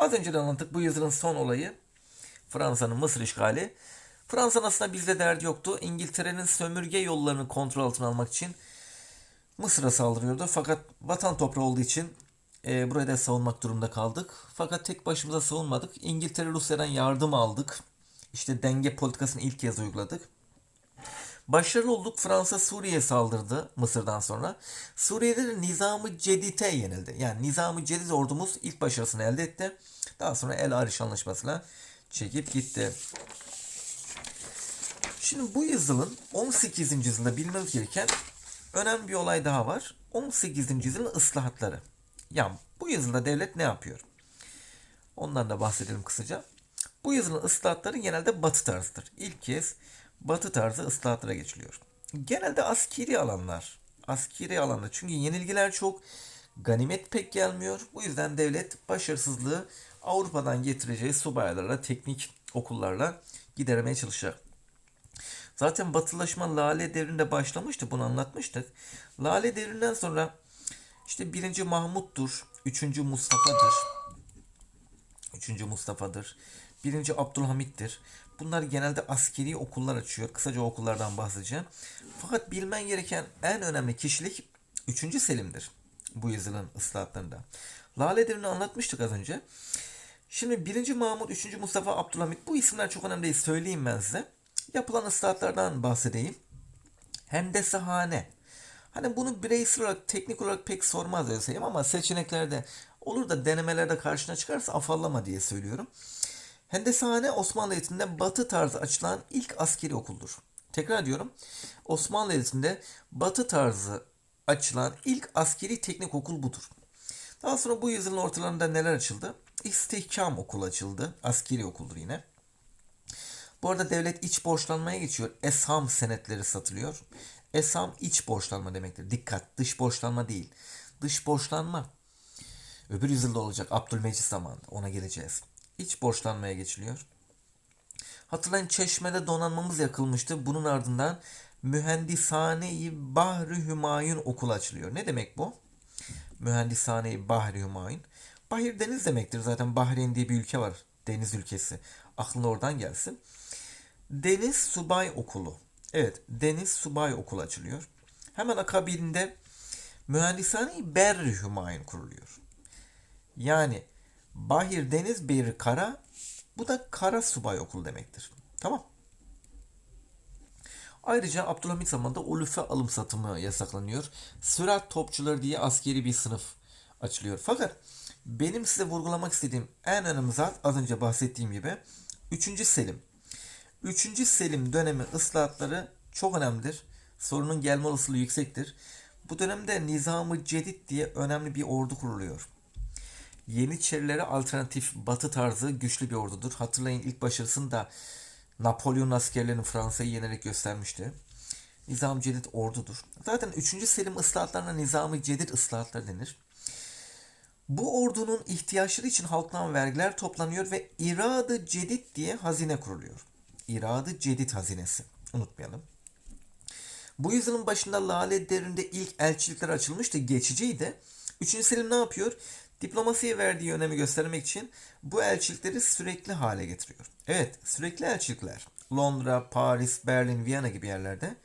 Az önce de anlattık bu yüzyılın son olayı Fransa'nın Mısır işgali. Fransa'nın aslında bizde derdi yoktu. İngiltere'nin sömürge yollarını kontrol altına almak için Mısır'a saldırıyordu. Fakat vatan toprağı olduğu için e, burayı da savunmak durumunda kaldık. Fakat tek başımıza savunmadık. İngiltere Rusya'dan yardım aldık. İşte denge politikasını ilk kez uyguladık. Başarılı olduk. Fransa Suriye'ye saldırdı Mısır'dan sonra. Suriye'de de Nizam-ı Cedid'e yenildi. Yani Nizam-ı Cedid ordumuz ilk başarısını elde etti. Daha sonra El Ariş Anlaşması'na çekip gitti. Şimdi bu yüzyılın 18. yüzyılda bilmemiz gereken önemli bir olay daha var. 18. yüzyılın ıslahatları. Yani bu yüzyılda devlet ne yapıyor? Ondan da bahsedelim kısaca. Bu yüzyılın ıslahatları genelde batı tarzıdır. İlk kez batı tarzı ıslahatlara geçiliyor. Genelde askeri alanlar. Askeri alanda çünkü yenilgiler çok. Ganimet pek gelmiyor. Bu yüzden devlet başarısızlığı Avrupa'dan getireceği subaylarla, teknik okullarla gidermeye çalışacak. Zaten batılaşma Lale devrinde başlamıştı. Bunu anlatmıştık. Lale devrinden sonra işte birinci Mahmut'tur. Üçüncü Mustafa'dır. Üçüncü Mustafa'dır. Birinci Abdülhamit'tir. Bunlar genelde askeri okullar açıyor. Kısaca okullardan bahsedeceğim. Fakat bilmen gereken en önemli kişilik 3. Selim'dir. Bu yüzyılın ıslahatlarında. Lale devrini anlatmıştık az önce. Şimdi 1. Mahmut, 3. Mustafa, Abdülhamit bu isimler çok önemli değil. Söyleyeyim ben size. Yapılan ıslahatlardan bahsedeyim. Hendesehane. Hani bunu bireysel olarak, teknik olarak pek sormaz söyleyeyim ama seçeneklerde olur da denemelerde karşına çıkarsa afallama diye söylüyorum. Hendesehane Osmanlı eğitiminde batı tarzı açılan ilk askeri okuldur. Tekrar diyorum. Osmanlı eğitiminde batı tarzı açılan ilk askeri teknik okul budur. Daha sonra bu yüzyılın ortalarında neler açıldı? İstihkam okulu açıldı. Askeri okuldur yine. Bu arada devlet iç borçlanmaya geçiyor. Esham senetleri satılıyor. Esham iç borçlanma demektir. Dikkat dış borçlanma değil. Dış borçlanma öbür yüzyılda olacak Abdülmecit zamanında ona geleceğiz. İç borçlanmaya geçiliyor. Hatırlayın Çeşme'de donanmamız yakılmıştı. Bunun ardından Mühendishane-i Bahri Hümayun okulu açılıyor. Ne demek bu? Mühendishane-i Bahri Hümayun. Bahir deniz demektir. Zaten Bahreyn diye bir ülke var. Deniz ülkesi. Aklına oradan gelsin. Deniz Subay Okulu. Evet, Deniz Subay Okulu açılıyor. Hemen akabinde Mühendishane-i Berri Hümayun kuruluyor. Yani Bahir, Deniz, Berri, Kara. Bu da Kara Subay Okulu demektir. Tamam. Ayrıca Abdülhamit zamanında ulufe alım satımı yasaklanıyor. Sürat topçuları diye askeri bir sınıf açılıyor. Fakat benim size vurgulamak istediğim en önemli zat az önce bahsettiğim gibi 3. Selim. 3. Selim dönemi ıslahatları çok önemlidir. Sorunun gelme olasılığı yüksektir. Bu dönemde Nizam-ı Cedid diye önemli bir ordu kuruluyor. Yeniçerilere alternatif batı tarzı güçlü bir ordudur. Hatırlayın ilk başarısını da Napolyon askerlerinin Fransa'yı yenerek göstermişti. Nizam-ı Cedid ordudur. Zaten 3. Selim ıslahatlarına Nizam-ı Cedid ıslahatları denir. Bu ordunun ihtiyaçları için halktan vergiler toplanıyor ve İradı Cedid diye hazine kuruluyor. İradı Cedid hazinesi. Unutmayalım. Bu yüzyılın başında Lale devrinde ilk elçilikler açılmıştı. Geçiciydi. 3. Selim ne yapıyor? Diplomasiye verdiği önemi göstermek için bu elçilikleri sürekli hale getiriyor. Evet, sürekli elçilikler. Londra, Paris, Berlin, Viyana gibi yerlerde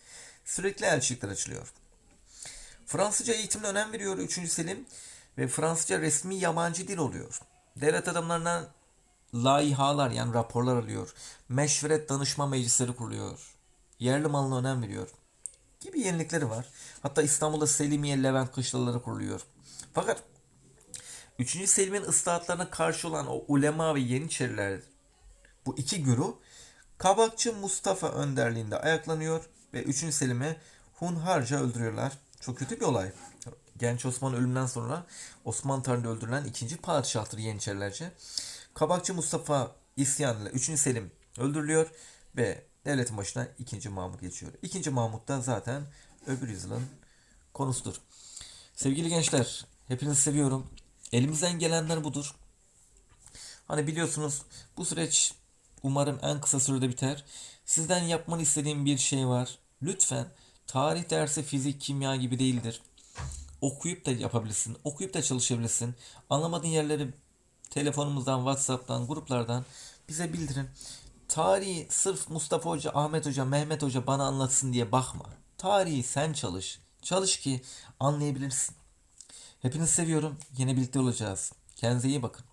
sürekli elçilikler açılıyor. Fransızca eğitimine önem veriyor 3. Selim ve Fransızca resmi yabancı dil oluyor. Devlet adamlarından laihalar yani raporlar alıyor. Meşveret danışma meclisleri kuruluyor. Yerli malına önem veriyor. Gibi yenilikleri var. Hatta İstanbul'da Selimiye, Levent kışlaları kuruluyor. Fakat 3. Selim'in ıslahatlarına karşı olan o ulema ve yeniçeriler bu iki güruh Kabakçı Mustafa önderliğinde ayaklanıyor ve 3. Selim'i hunharca öldürüyorlar. Çok kötü bir olay. Genç Osman ölümünden sonra Osman tarihinde öldürülen ikinci padişahtır Yeniçerilerce. Kabakçı Mustafa isyanıyla 3. Selim öldürülüyor ve devletin başına 2. Mahmut geçiyor. 2. Mahmut da zaten öbür yüzyılın konusudur. Sevgili gençler, hepinizi seviyorum. Elimizden gelenler budur. Hani biliyorsunuz bu süreç umarım en kısa sürede biter. Sizden yapmanı istediğim bir şey var. Lütfen tarih dersi fizik, kimya gibi değildir. Okuyup da yapabilirsin. Okuyup da çalışabilirsin. Anlamadığın yerleri telefonumuzdan, WhatsApp'tan, gruplardan bize bildirin. Tarihi sırf Mustafa Hoca, Ahmet Hoca, Mehmet Hoca bana anlatsın diye bakma. Tarihi sen çalış. Çalış ki anlayabilirsin. Hepinizi seviyorum. Yine birlikte olacağız. Kendinize iyi bakın.